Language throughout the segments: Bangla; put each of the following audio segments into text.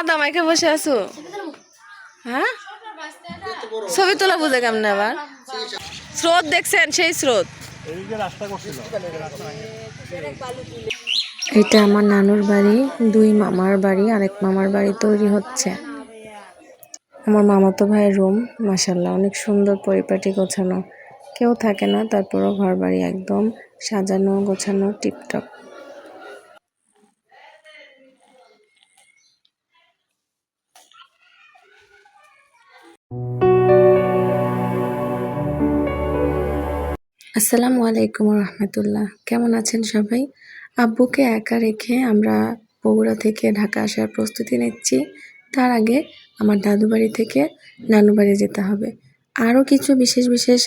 কাদা মাইকে বসে আছো? হ্যাঁ? ছবি তোলা বুঝে কেমন আবার? স্রোত দেখছেন, সেই স্রোত। এটা আমার নানুর বাড়ি, দুই মামার বাড়ি, আরেক মামার বাড়ি তৈরি হচ্ছে। আমার মামাতো ভাইয়ের রুম মাসাল্লাহ অনেক সুন্দর পরিপাটি গোছানো। কেউ থাকে না, তারপরও ঘর বাড়ি একদম সাজানো গোছানো, টিপটপ। আসসালামু আলাইকুম রহমতুল্লাহ। কেমন আছেন সবাই? আব্বুকে একা রেখে আমরা বগুড়া থেকে ঢাকা আসার প্রস্তুতি নিচ্ছি। তার আগে আমার দাদু বাড়ি থেকে নানু বাড়ি যেতে হবে। আরও কিছু বিশেষ বিশেষ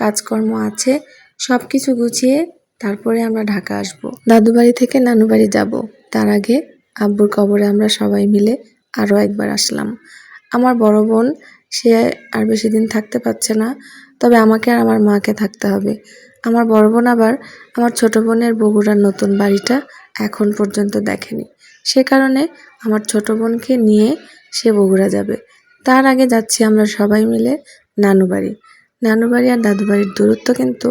কাজকর্ম আছে সব কিছু গুছিয়ে তারপরে আমরা ঢাকা আসব। দাদু বাড়ি থেকে নানু বাড়ি যাব। তার আগে আব্বুর কবরে আমরা সবাই মিলে আরও একবার আসলাম। আমার বড় বোন সে আর বেশি দিন থাকতে পারছে না। তবে আমাকে আর আমার মাকে থাকতে হবে। আমার বড় বোন আবার আমার ছোট বোনের বগুড়ার নতুন বাড়িটা এখন পর্যন্ত দেখেনি। সে কারণে আমার ছোট বোনকে নিয়ে সে বগুড়া যাবে। তার আগে যাচ্ছি আমরা সবাই মিলে নানু বাড়ি নানু বাড়ি আর দাদু বাড়ির দূরত্ব কিন্তু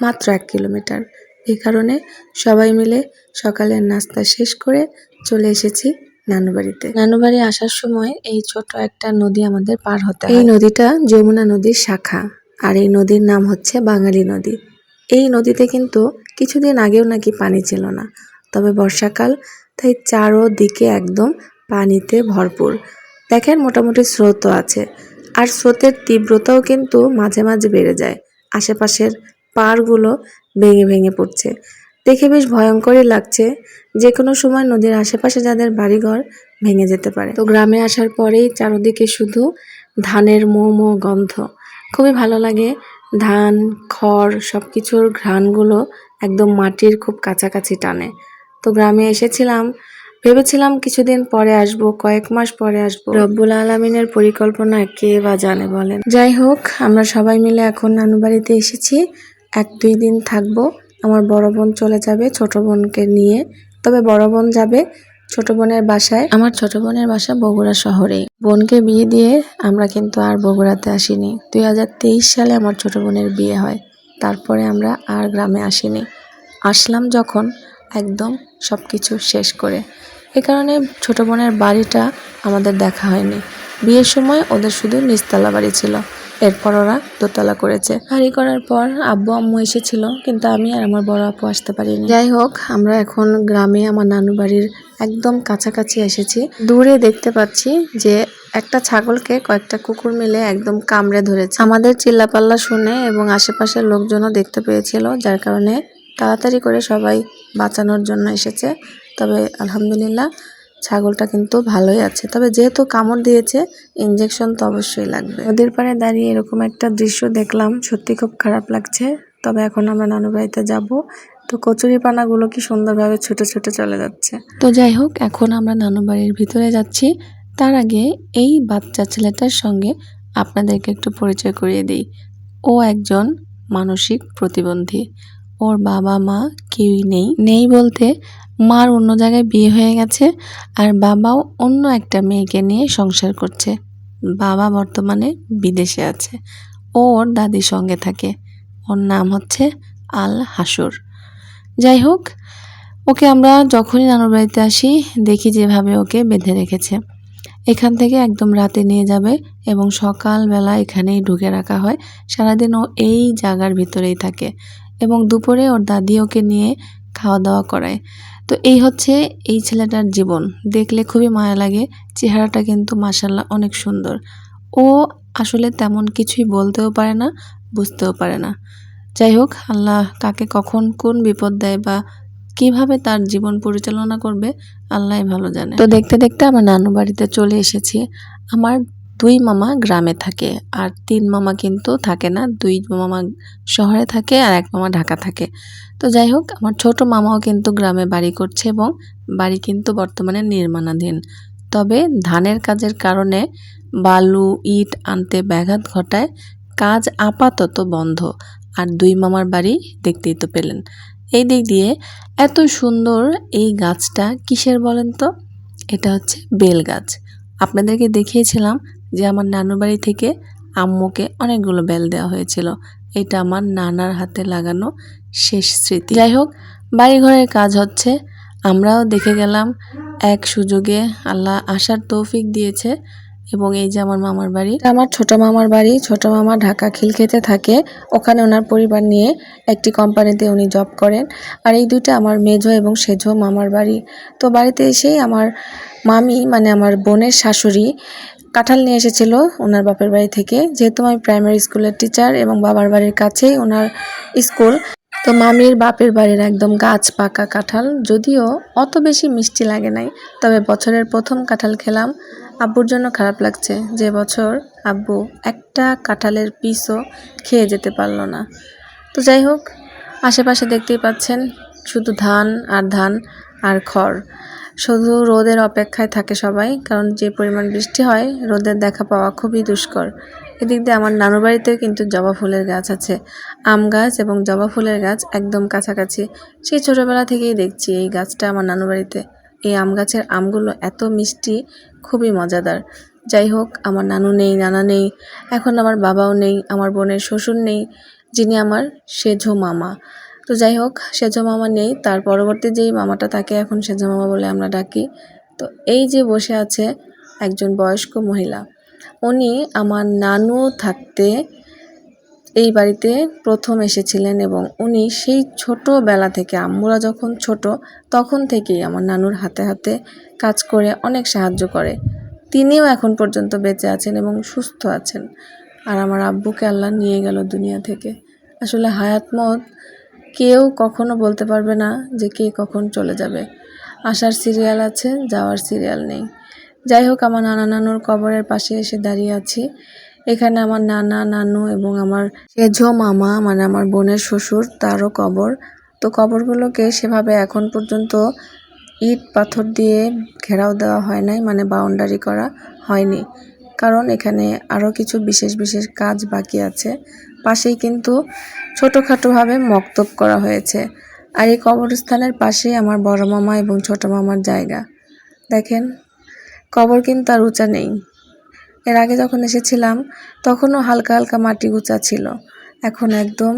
মাত্র এক কিলোমিটার। এই কারণে সবাই মিলে সকালের নাস্তা শেষ করে চলে এসেছি নানু বাড়িতে নানু বাড়ি আসার সময় এই ছোট একটা নদী আমাদের পার হতে এই নদীটা যমুনা নদীর শাখা আর এই নদীর নাম হচ্ছে বাঙালি নদী। এই নদীতে কিন্তু কিছুদিন আগেও নাকি পানি ছিল না তবে বর্ষাকাল তাই চারোদিকে একদম পানিতে ভরপুর। দেখেন মোটামুটি স্রোতও আছে আর স্রোতের তীব্রতাও কিন্তু মাঝে মাঝে বেড়ে যায়। আশেপাশের পাড়গুলো ভেঙে ভেঙে পড়ছে। দেখে বেশ ভয়ঙ্করই লাগছে যে কোনো সময় নদীর আশেপাশে যাদের বাড়িঘর ভেঙে যেতে পারে। তো গ্রামে আসার পরেই চারদিকে শুধু ধানের মো মো গন্ধ। খুবই ভালো লাগে। ধান, খড় সব কিছুর ঘ্রাণগুলো একদম মাটির খুব কাছাকাছি টানে। তো গ্রামে এসেছিলাম। ভেবেছিলাম কিছুদিন পরে আসব, কয়েক মাস পরে আসব। রব্বুল আলমিনের পরিকল্পনা কে বা জানে বলেন। যাই হোক, আমরা সবাই মিলে এখন নানু বাড়িতে এসেছি। এক দুই দিন থাকব। আমার বড় বোন চলে যাবে, ছোট বোনকে নিয়ে তবে বড় বোন যাবে ছোট বোনের বাসায়। আমার ছোট বোনের বাসা বগুড়া শহরে। বোনকে বিয়ে দিয়ে আমরা কিন্তু আর বগুড়াতে আসিনি। দুই হাজার তেইশ সালে আমার ছোট বোনের বিয়ে হয়। তারপরে আমরা আর গ্রামে আসিনি। আসলাম যখন একদম সব কিছু শেষ করে। এ কারণে ছোট বোনের বাড়িটা আমাদের দেখা হয়নি। বিয়ের সময় ওদের শুধু নিচতলা বাড়ি ছিল। এরপর ওরা দোতলা করেছে। বাড়ি করার পর আব্বু, আম্মু এসেছিল, কিন্তু আমি আর আমার বড় আপু আসতে পারিনি। যাই হোক, আমরা এখন গ্রামে আমার নানু বাড়ির একদম কাছাকাছি এসেছি। দূরে দেখতে পাচ্ছি যে একটা ছাগলকে কয়েকটা কুকুর মিলে একদম কামড়ে ধরেছে। আমাদের চিল্লাপাল্লা শুনে এবং আশেপাশের লোকজনও দেখতে পেয়েছিল, যার কারণে তাড়াতাড়ি করে সবাই বাঁচানোর জন্য এসেছে। তবে আলহামদুলিল্লাহ ছাগলটা কিন্তু ভালোই আছে। তবে যেহেতু কামড় দিয়েছে ইঞ্জেকশন তো অবশ্যই লাগবে। নদীর পাড়ে দাঁড়িয়ে এরকম একটা দৃশ্য দেখলাম, সত্যি খুব খারাপ লাগছে। তবে এখন আমরা নানু বাড়িতে যাব। তো কচুরি পানাগুলো কি সুন্দরভাবে ছুটে ছুটে চলে যাচ্ছে। তো যাই হোক, এখন আমরা নানু বাড়ির ভিতরে যাচ্ছি। তার আগে এই বাচ্চা ছেলেটার সঙ্গে আপনাদেরকে একটু পরিচয় করিয়ে দিই। ও একজন মানসিক প্রতিবন্ধী। ওর বাবা মা কেউই নেই। নেই বলতে মার অন্য জায়গায় বিয়ে হয়ে গেছে আর বাবাও অন্য একটা মেয়েকে নিয়ে সংসার করছে। বাবা বর্তমানে বিদেশে আছে। ও ওর দাদির সঙ্গে থাকে। ওর নাম হচ্ছে আল হাসুর। যাই হোক, ওকে আমরা যখনই নানুর বাড়িতে আসি, দেখি যেভাবে ওকে বেঁধে রেখেছে। এখান থেকে একদম রাতে নিয়ে যাবে এবং সকালবেলা এখানেই ঢুকে রাখা হয়। সারাদিন ও এই জায়গার ভিতরেই থাকে এবং দুপুরে ওর দাদি ওকে নিয়ে খাওয়া দাওয়া করায়। তো এই হচ্ছে এই ছেলেটার জীবন। দেখলে খুবই মায়া লাগে। চেহারাটা কিন্তু মাসাল্লাহ অনেক সুন্দর। ও আসলে তেমন কিছুই বলতেও পারে না, বুঝতেও পারে না। যাই হোক, আল্লাহ কাকে কখন কোন বিপদ দেয় বা কীভাবে তার জীবন পরিচালনা করবে আল্লাহ ভালো জানে। তো দেখতে দেখতে আমার নানু বাড়িতে চলে এসেছি। আমার দুই মামা গ্রামে থাকে। আর তিন মামা কিন্তু থাকে না, দুই মামা শহরে থাকে আর এক মামা ঢাকা থাকে। তো যাই হোক, আমার ছোট মামাও কিন্তু গ্রামে বাড়ি করছে এবং বাড়ি কিন্তু বর্তমানে নির্মাণাধীন। তবে ধানের কাজের কারণে বালু, ইট আনতে ব্যাঘাত ঘটায়, কাজ আপাতত বন্ধ। আর দুই মামার বাড়ি দেখতেই তো পেলেন। এই দিক দিয়ে এত সুন্দর এই গাছটা কিসের বলেন তো? এটা হচ্ছে বেল গাছ। আপনাদেরকে দেখিয়েছিলাম যে আমার নানুর বাড়ি থেকে আম্মুকে অনেকগুলো বেল দেওয়া হয়েছিল। এটা আমার নানার হাতে লাগানো শেষ স্মৃতি। যাই হোক, বাড়িঘরের কাজ হচ্ছে, আমরাও দেখে গেলাম এক সুযোগে আল্লাহ আসার তৌফিক দিয়েছে এবং এই যে আমার মামার বাড়ি। আমার ছোট মামার বাড়ি। ছোট মামা ঢাকা খিলখেতে থাকে। ওখানে ওনার পরিবার নিয়ে একটি কোম্পানিতে উনি জব করেন। আর এই দুইটা আমার মেজো এবং সেজো মামার বাড়ি। তো বাড়িতে এসেই আমার মামি মানে আমার বোনের শাশুড়ি কাঁঠাল নিয়ে এসেছিল ওনার বাপের বাড়ি থেকে। যেহেতু আমি প্রাইমারি স্কুলের টিচার এবং বাবার বাড়ির কাছেই ওনার স্কুল তো মামির বাপের বাড়ির একদম গাছ পাকা কাঁঠাল। যদিও অত বেশি মিষ্টি লাগে নাই, তবে বছরের প্রথম কাঁঠাল খেলাম। আব্বুর জন্য খারাপ লাগছে, যে বছর আব্বু একটা কাঁঠালের পিসও খেয়ে যেতে পারল না। তো যাই হোক, আশেপাশে দেখতেই পাচ্ছেন শুধু ধান আর ধান আর খড়। শুধু রোদের অপেক্ষায় থাকে সবাই, কারণ যে পরিমাণ বৃষ্টি হয়, রোদের দেখা পাওয়া খুবই দুষ্কর। এদিক দিয়ে আমার নানুর বাড়িতেও কিন্তু জবা ফুলের গাছ আছে। আম গাছ এবং জবা ফুলের গাছ একদম কাছাকাছি। সেই ছোটোবেলা থেকেই দেখছি এই গাছটা আমার নানুর বাড়িতে। এই আম গাছের আমগুলো এত মিষ্টি, খুবই মজাদার। যাই হোক, আমার নানু নেই, নানা নেই, এখন আমার বাবাও নেই, আমার বোনের শ্বশুর নেই, যিনি আমার সেঝো মামা। তো যাই হোক, সেজো মামা নেই। তার পরবর্তী যেই মামাটা তাকে এখন সেজো মামা বলে আমরা ডাকি। তো এই যে বসে আছে একজন বয়স্ক মহিলা। উনি আমার নানু থাকতে এই বাড়িতে প্রথম এসেছিলেন এবং উনি সেই ছোটোবেলা থেকে, আম্মুরা যখন ছোট, তখন থেকেই আমার নানুর হাতে হাতে কাজ করে অনেক সাহায্য করে। তিনিও এখন পর্যন্ত বেঁচে আছেন এবং সুস্থ আছেন। আর আমার আব্বুকে আল্লাহ নিয়ে গেল দুনিয়া থেকে। আসলে হায়াত মত কেউ কখনো বলতে পারবে না যে কে কখন চলে যাবে। আসার সিরিয়াল আছে, যাওয়ার সিরিয়াল নেই। যাই হোক, আমার নানা নানুর কবরের পাশে এসে দাঁড়িয়ে আছি। এখানে আমার নানা, নানু এবং আমার সেঝো মামা মানে আমার বোনের শ্বশুর, তারও কবর। তো কবরগুলোকে সেভাবে এখন পর্যন্ত ইট, পাথর দিয়ে ঘেরাও দেওয়া হয় নাই মানে বাউন্ডারি করা হয়নি। কারণ এখানে আরও কিছু বিশেষ বিশেষ কাজ বাকি আছে। পাশেই কিন্তু ছোটোখাটোভাবে মক্তব করা হয়েছে। আর এই কবরস্থানের পাশেই আমার বড় মামা এবং ছোট মামার জায়গা। দেখেন, কবর কিন্তু আর উঁচা নেই। এর আগে যখন এসেছিলাম, তখনও হালকা হালকা মাটি উঁচা ছিল। এখন একদম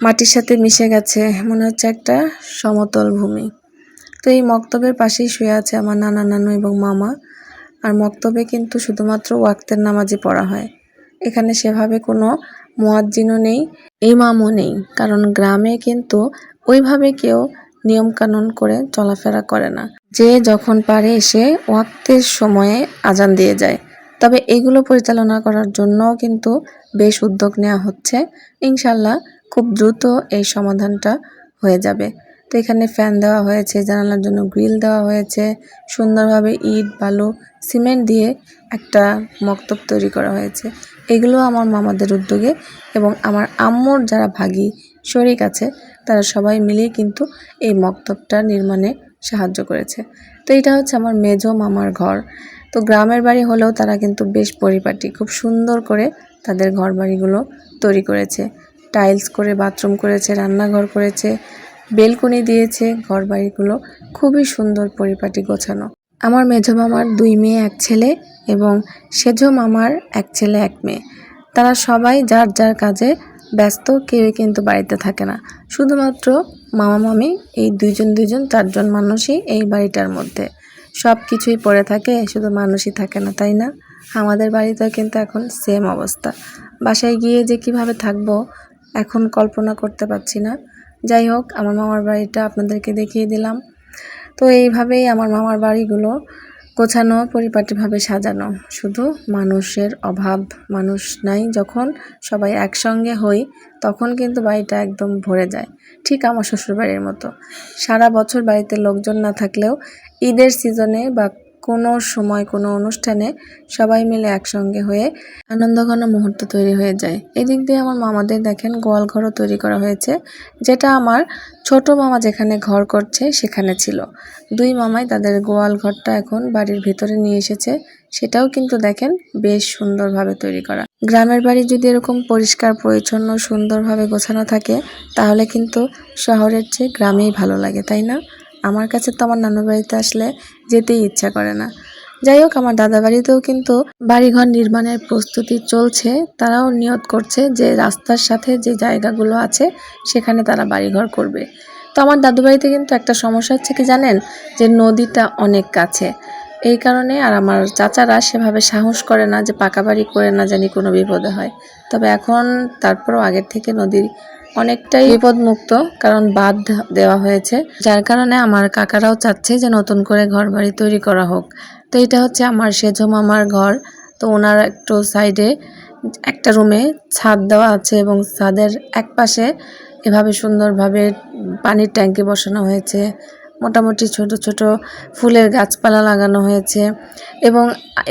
মাটির সাথে মিশে গেছে, মনে হচ্ছে একটা সমতল ভূমি। তো এই মক্তবের পাশেই শুয়ে আছে আমার নানা নানু এবং মামা। আর মক্তবে কিন্তু শুধুমাত্র ওয়াক্তের নামাজই পড়া হয়। এখানে সেভাবে কোনো মোয়াজ্জিনও নেই, ইমামও নেই। কারণ গ্রামে কিন্তু ওইভাবে কেউ নিয়মকানুন করে চলাফেরা করে না। যে যখন পারে এসে ওয়াক্তের সময়ে আজান দিয়ে যায়। তবে এগুলো পরিচালনা করার জন্যও কিন্তু বেশ উদ্যোগ নেওয়া হচ্ছে। ইনশাল্লাহ খুব দ্রুত এই সমাধানটা হয়ে যাবে। তো এখানে ফ্যান দেওয়া হয়েছে, জানালার জন্য গ্রিল দেওয়া হয়েছে, সুন্দরভাবে ইট, বালু, সিমেন্ট দিয়ে একটা মক্তব তৈরি করা হয়েছে। এগুলো আমার মামাদের উদ্যোগে এবং আমার আম্মুর যারা ভাগী শরিক আছে, তারা সবাই মিলেই কিন্তু এই মক্তবটা নির্মাণে সাহায্য করেছে। তো এটা হচ্ছে আমার মেজো মামার ঘর। তো গ্রামের বাড়ি হলেও তারা কিন্তু বেশ পরিপাটি, খুব সুন্দর করে তাদের ঘর বাড়িগুলো তৈরি করেছে। টাইলস করে, বাথরুম করেছে, রান্নাঘর করেছে, বেলকনি দিয়েছে ঘর বাড়িগুলো খুবই সুন্দর পরিপাটি গোছানো। আমার মেজো মামার দুই মেয়ে, এক ছেলে এবং সেজো মামার এক ছেলে, এক মেয়ে। তারা সবাই যার যার কাজে ব্যস্ত, কেউই কিন্তু বাড়িতে থাকে না। শুধুমাত্র মামা মামি, এই দুইজন দুইজন, চারজন মানুষই এই বাড়িটার মধ্যে। সব কিছুই পড়ে থাকে, শুধু মানুষই থাকে না, তাই না? আমাদের বাড়িতেও কিন্তু এখন সেম অবস্থা। বাসায় গিয়ে যে কীভাবে থাকব, এখন কল্পনা করতে পারছি না। যাই হোক, আমার মামার বাড়িটা আপনাদেরকে দেখিয়ে দিলাম। তো এইভাবেই আমার মামার বাড়িগুলো গোছানো, পরিপাটিভাবে সাজানো। শুধু মানুষের অভাব, মানুষ নাই, যখন সবাই একসঙ্গে হই, তখন কিন্তু বাড়িটা একদম ভরে যায়। ঠিক আমার শ্বশুরবাড়ির মতো। সারা বছর বাড়িতে লোকজন না থাকলেও ঈদের সিজনে বা কোনো সময়, কোনো অনুষ্ঠানে সবাই মিলে একসঙ্গে হয়ে আনন্দঘন মুহূর্ত তৈরি হয়ে যায়। এদিক দিয়ে আমার মামাদের দেখেন গোয়াল ঘরও তৈরি করা হয়েছে, যেটা আমার ছোট মামা যেখানে ঘর করছে সেখানে ছিল। দুই মামাই তাদের গোয়াল ঘরটা এখন বাড়ির ভিতরে নিয়ে এসেছে, সেটাও কিন্তু দেখেন বেশ সুন্দরভাবে তৈরি করা। গ্রামের বাড়ি যদি এরকম পরিষ্কার, পরিচ্ছন্ন, সুন্দরভাবে গোছানো থাকে, তাহলে কিন্তু শহরের চেয়ে গ্রামেই ভালো লাগে, তাই না? আমার কাছে তো আমার নানু বাড়িতে আসলে যেতেই ইচ্ছা করে না। যাই হোক, আমার দাদা বাড়িতেও কিন্তু বাড়িঘর নির্মাণের প্রস্তুতি চলছে। তারাও নিয়ত করছে যে রাস্তার সাথে যে জায়গাগুলো আছে, সেখানে তারা বাড়িঘর করবে। তো আমার দাদু বাড়িতে কিন্তু একটা সমস্যা হচ্ছে কি জানেন? যে নদীটা অনেক কাছে। এই কারণে আর আমার চাচারা সেভাবে সাহস করে না যে পাকা বাড়ি করে না জানি কোনো বিপদে হয়। তবে এখন তারপরও আগের থেকে নদীর অনেকটাই বিপদমুক্ত, কারণ বাদ দেওয়া হয়েছে। যার কারণে আমার কাকারাও চাচ্ছে যে নতুন করে ঘর বাড়ি তৈরি করা হোক। তো এটা হচ্ছে আমার সেজো মামার ঘর। তো ওনার একটু সাইডে একটা রুমে ছাদ দেওয়া আছে এবং ছাদের এক পাশে এভাবে সুন্দরভাবে পানির ট্যাঙ্কি বসানো হয়েছে। মোটামুটি ছোট ছোট ফুলের গাছপালা লাগানো হয়েছে। এবং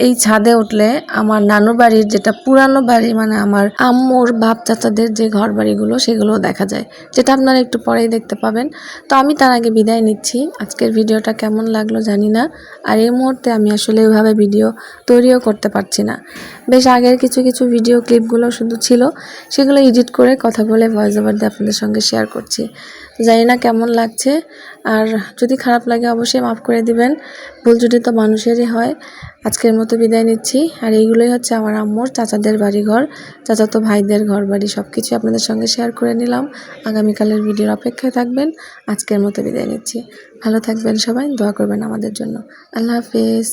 এই ছাদে উঠলে আমার নানু বাড়ির যেটা পুরানো বাড়ি মানে আমার আম্মুর বাপ চাচাদের যে ঘর বাড়িগুলো সেগুলো দেখা যায়। যেটা আপনারা একটু পরেই দেখতে পাবেন। তো আমি তার আগে বিদায় নিচ্ছি। আজকের ভিডিওটা কেমন লাগল জানি না। আর এই মুহূর্তে আমি আসলে ওইভাবে ভিডিও তৈরিও করতে পারছি না। বেশ আগের কিছু কিছু ভিডিও ক্লিপগুলো শুধু ছিল, সেগুলো এডিট করে কথা বলে ভয়েস ওভার দিয়ে আপনাদের সঙ্গে শেয়ার করছি। জানি না কেমন লাগছে। আর যদি খারাপ লাগে অবশ্যই মাফ করে দিবেন। ভুল যদি তো মানুষেরই হয়। আজকের মতো বিদায় নিচ্ছি। আর এইগুলোই হচ্ছে আমার আম্মুর চাচাদের বাড়ি ঘর চাচাতো ভাইদের ঘর বাড়ি সব কিছু আপনাদের সঙ্গে শেয়ার করে নিলাম। আগামীকালের ভিডিওর অপেক্ষায় থাকবেন। আজকের মতো বিদায় নিচ্ছি। ভালো থাকবেন সবাই, দোয়া করবেন আমাদের জন্য। আল্লাহ হাফিজ।